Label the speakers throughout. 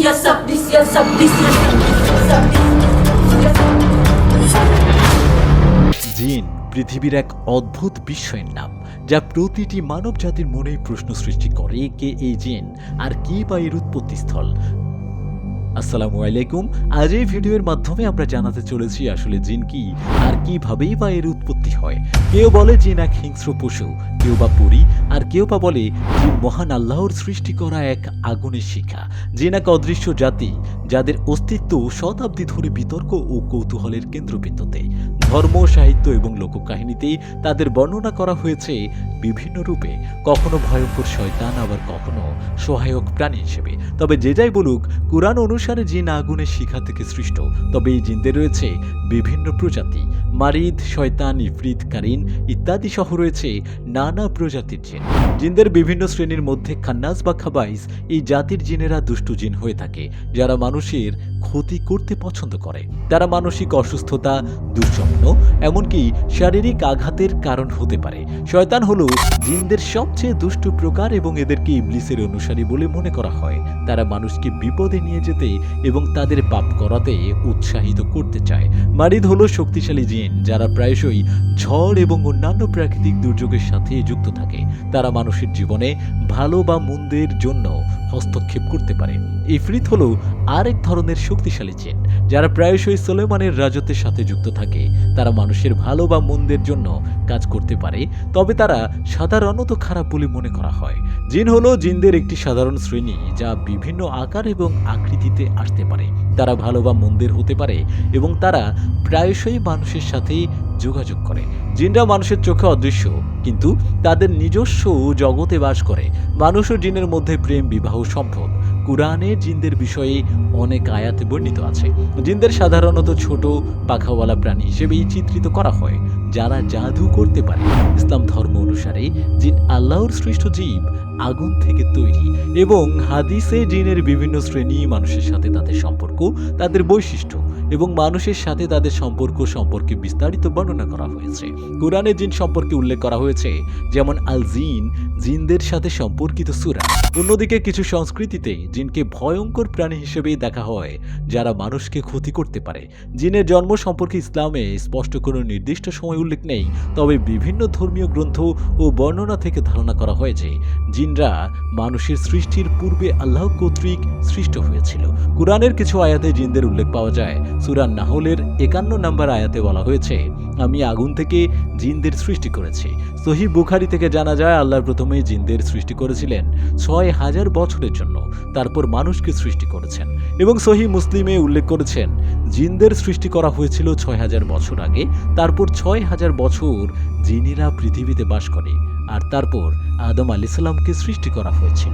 Speaker 1: this this this.
Speaker 2: জিন, পৃথিবীর এক অদ্ভুত বিষয়ের নাম, যা প্রতিটি মানব জাতির মনেই প্রশ্ন সৃষ্টি করে কে এই জিন আর কি বা এর উৎপত্তিস্থল আসসালামু আলাইকুম। আজ এই ভিডিওর মাধ্যমে আমরা জানাতে চলেছি আসলে জিন কি আর কিভাবেই বা এর উৎপত্তি হয়। কেউ বলে জিন এক হিংস্র পশু, কেউ বা পরি, আর কেউ বা বলে জিন মহান আল্লাহর সৃষ্টি করা এক আগুনের শিখা। জিন এক অদৃশ্য জাতি, যাদের অস্তিত্ব শতাব্দী ধরে বিতর্ক ও কৌতূহলের কেন্দ্রবিন্দুতে। ধর্ম, সাহিত্য এবং লোককাহিনীতেই তাদের বর্ণনা করা হয়েছে বিভিন্ন রূপে কখনো ভয়ঙ্কর শয়তান, আবার কখনো সহায়ক প্রাণী হিসেবে। তবে যে যাই বলুক, কোরআন অনুসারে জিন আগুনের শিখা থেকে সৃষ্ট। তবে এই জিনদের রয়েছে বিভিন্ন প্রজাতি। মারিদ, শয়তান ইফরিত কারিন ইত্যাদি সহ রয়েছে নানা প্রজাতির জিন। জিনদের বিভিন্ন শ্রেণির মধ্যে খান্নাস বা খাবাইস এই জাতির জিনেরা দুষ্টু জিন হয়ে থাকে, যারা মানুষের ক্ষতি করতে পছন্দ করে। তারা মানসিক অসুস্থতা, দুঃস্বপ্ন, এমনকি শারীরিক আঘাতের কারণ হতে পারে। শয়তান হলো জিনদের সবচেয়ে দুষ্টু প্রকার এবং এদেরকে ইবলিসের অনুসারী বলে মনে করা হয়। তারা মানুষকে বিপদে নিয়ে যেতে এবং তাদের পাপ করাতে উৎসাহিত করতে চায়। মারিদ হলো শক্তিশালী জিন, যারা প্রায়শই ঝড় এবং অন্যান্য প্রাকৃতিক দুর্যোগের সাথে যুক্ত থাকে। তারা মানুষের জীবনে ভালো বা মন্দের জন্য হস্তক্ষেপ করতে পারে। ইফরিত হলো আরেক ধরনের শক্তিশালী জিন যারা প্রায়শই সোলেমানের রাজত্বের সাথে যুক্ত থাকে। তারা মানুষের ভালো বা মন্দের জন্য কাজ করতে পারে, তবে তারা সাধারণত খারাপ বলে মনে করা হয়। জিন হলো জিনদের একটি সাধারণ শ্রেণি, যা বিভিন্ন আকার এবং আকৃতিতে আসতে পারে। তারা ভালো বা মন্দের হতে পারে, এবং তারা প্রায়শই মানুষের সাথে যোগাযোগ করে। জিনরা মানুষের চোখে অদৃশ্য, কিন্তু তাদের নিজস্ব জগতে বাস করে। মানুষ ও জিনের মধ্যে প্রেম, বিবাহ সম্ভব কোরআনে জিনদের বিষয়ে অনেক আয়াতে বর্ণিত আছে। জিনদের সাধারণত ছোট পাখাওয়ালা প্রাণী হিসেবেই চিত্রিত করা হয়। যারা জাদু করতে পারে। ইসলাম ধর্ম অনুসারে জিন আল্লাহর সৃষ্ট জীব আগুন থেকে তৈরি এবং হাদিসে জিনের বিভিন্ন শ্রেণি মানুষের সাথে তাদের সম্পর্ক, তাদের বৈশিষ্ট্য এবং মানুষের সাথে তাদের সম্পর্ক সম্পর্কে বিস্তারিত বর্ণনা করা হয়েছে। কোরআনে জিন সম্পর্কে উল্লেখ করা হয়েছে, যেমন আল জিন, জিনদের সাথে সম্পর্কিত সুরা। অন্যদিকে কিছু সংস্কৃতিতে জিনকে ভয়ঙ্কর প্রাণী হিসেবেই দেখা হয়, যারা মানুষকে ক্ষতি করতে পারে। জিনের জন্ম সম্পর্কে ইসলামে স্পষ্ট কোনো নির্দিষ্ট সময় উল্লেখ নেই। তবে বিভিন্ন ধর্মীয় গ্রন্থ ও বর্ণনা থেকে ধারণা করা হয় যে জিনরা মানুষের সৃষ্টির পূর্বে আল্লাহ কর্তৃক সৃষ্ট হয়েছিল। কোরআনের কিছু আয়াতে জিনদের উল্লেখ পাওয়া যায়। সুরান নাহলের একান্ন নম্বর আয়াতে বলা হয়েছে, আমি আগুন থেকে জিনদের সৃষ্টি করেছি। সহি বুখারি থেকে জানা যায় আল্লাহ প্রথমে জিনদের সৃষ্টি করেছিলেন ছয় হাজার বছরের জন্য। তারপর মানুষকে সৃষ্টি করেছেন। এবং সহি মুসলিমে উল্লেখ করেছেন, জিনদের সৃষ্টি করা হয়েছিল ছয় হাজার বছর আগে, তারপর ছয় হাজার বছর জিনেরা পৃথিবীতে বাস করে, আর তারপর আদম আলিসাল্লামকে সৃষ্টি করা হয়েছিল।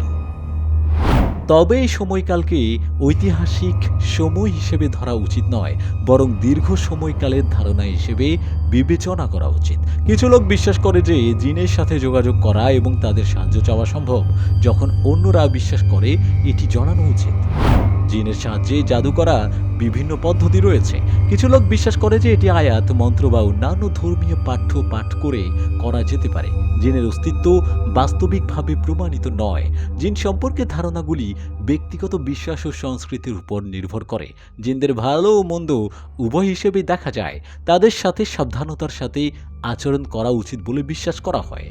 Speaker 2: তবে এই সময়কালকে ঐতিহাসিক সময় হিসেবে ধরা উচিত নয়, বরং দীর্ঘ সময়কালের ধারণা হিসেবে বিবেচনা করা উচিত। কিছু লোক বিশ্বাস করে যে জিনের সাথে যোগাযোগ করা এবং তাদের সাহায্য চাওয়া সম্ভব, যখন অন্যরা বিশ্বাস করে, এটি জানানো উচিত। জিনের সাহায্যে জাদু করা বিভিন্ন পদ্ধতি রয়েছে। কিছু লোক বিশ্বাস করে যে এটি আয়াত, মন্ত্র বা অন্যান্য ধর্মীয় পাঠ্য পাঠ করে করা যেতে পারে। জিনের অস্তিত্ব বাস্তবিকভাবে প্রমাণিত নয়। জিন সম্পর্কে ধারণাগুলি ব্যক্তিগত বিশ্বাস ও সংস্কৃতির উপর নির্ভর করে। জিনদের ভালো ও মন্দ উভয় হিসেবে দেখা যায়। তাদের সাথে সাবধানতার সাথে আচরণ করা উচিত বলে বিশ্বাস করা হয়।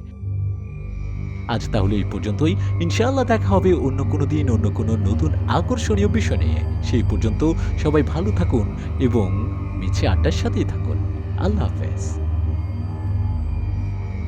Speaker 2: আজ তাহলে এই পর্যন্তই। ইনশাআল্লাহ দেখা হবে অন্য কোনো দিন, অন্য কোনো নতুন আকর্ষণীয় বিষয় নিয়ে। সেই পর্যন্ত সবাই ভালো থাকুন এবং মিছে আড্ডার সাথেই থাকুন। আল্লাহ হাফেজ।